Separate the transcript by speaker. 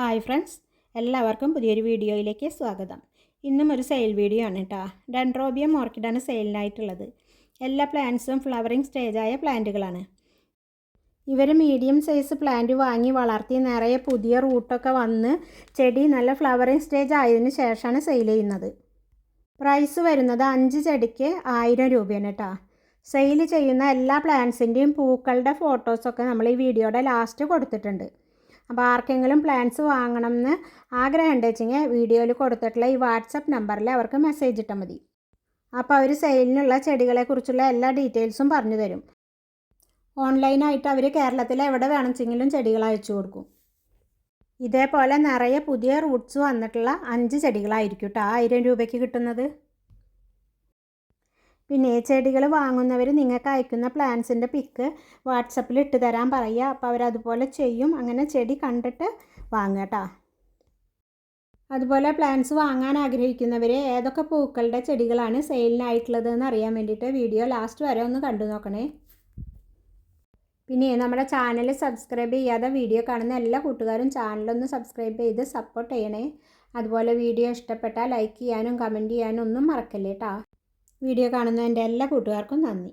Speaker 1: Hi friends എല്ലാവർക്കും പുതിയൊരു വീഡിയോയിലേക്ക് സ്വാഗതം. ഇന്നും ഒരു സെയിൽ വീഡിയോ ആണ് കേട്ടോ ഡെൻഡ്രോബിയം ഓർക്കിഡാണ് സെയിലിനായിട്ടുള്ളത് എല്ലാ പ്ലാന്റ്സും ഫ്ലവറിങ് സ്റ്റേജായ പ്ലാന്റുകളാണ് ഇവർ മീഡിയം സൈസ് പ്ലാന്റ് വാങ്ങി വളർത്തി നിറയെ പുതിയ റൂട്ടൊക്കെ വന്ന് ചെടി നല്ല ഫ്ലവറിങ് സ്റ്റേജ് ആയതിനു ശേഷമാണ് സെയിൽ ചെയ്യുന്നത്. പ്രൈസ് വരുന്നത് അഞ്ച് ചെടിക്ക് ആയിരം രൂപയാണ് കേട്ടോ സെയിൽ ചെയ്യുന്ന എല്ലാ പ്ലാന്റ്സിന്റെയും പൂക്കളുടെ ഫോട്ടോസൊക്കെ നമ്മൾ ഈ വീഡിയോയുടെ ലാസ്റ്റ് കൊടുത്തിട്ടുണ്ട്. അപ്പോൾ ആർക്കെങ്കിലും പ്ലാൻസ് വാങ്ങണം എന്ന് ആഗ്രഹം ഉണ്ടെച്ചെങ്കിൽ വീഡിയോയിൽ കൊടുത്തിട്ടുള്ള ഈ വാട്സപ്പ് നമ്പറിൽ അവർക്ക് മെസ്സേജ് ഇട്ടാൽ മതി. അപ്പോൾ അവർ സെയിലിനുള്ള ചെടികളെക്കുറിച്ചുള്ള എല്ലാ ഡീറ്റെയിൽസും പറഞ്ഞു തരും. ഓൺലൈനായിട്ട് അവർ കേരളത്തിൽ എവിടെ വേണമെങ്കിലും ചെടികൾ അയച്ചു കൊടുക്കും. ഇതേപോലെ നിറയെ പുതിയ റൂട്ട്സ് വന്നിട്ടുള്ള അഞ്ച് ചെടികളായിരിക്കും കേട്ടോ ആയിരം രൂപയ്ക്ക് കിട്ടുന്നത്. പിന്നെ ചെടികൾ വാങ്ങുന്നവർ നിങ്ങൾക്ക് അയക്കുന്ന പ്ലാന്റ്സിന്റെ പിക്ക് വാട്സപ്പിൽ ഇട്ട് തരാൻ പറയുക. അപ്പോൾ അവരതുപോലെ ചെയ്യും. അങ്ങനെ ചെടി കണ്ടിട്ട് വാങ്ങുക അതുപോലെ പ്ലാന്റ്സ് വാങ്ങാൻ ആഗ്രഹിക്കുന്നവർ ഏതൊക്കെ പൂക്കളുടെ ചെടികളാണ് സെയിലിനായിട്ടുള്ളത് എന്ന് അറിയാൻ വേണ്ടിയിട്ട് വീഡിയോ ലാസ്റ്റ് വരെ ഒന്ന് കണ്ടു നോക്കണേ. പിന്നെ നമ്മുടെ ചാനൽ സബ്സ്ക്രൈബ് ചെയ്യാതെ വീഡിയോ കാണുന്ന എല്ലാ കൂട്ടുകാരും ചാനലൊന്ന് സബ്സ്ക്രൈബ് ചെയ്ത് സപ്പോർട്ട് ചെയ്യണേ. അതുപോലെ വീഡിയോ ഇഷ്ടപ്പെട്ടാൽ ലൈക്ക് ചെയ്യാനും കമന്റ് ചെയ്യാനും ഒന്നും മറക്കല്ലേ കേട്ടോ വീഡിയോ കാണുന്ന എന്റെ എല്ലാ കൂട്ടുകാർക്കും നന്ദി.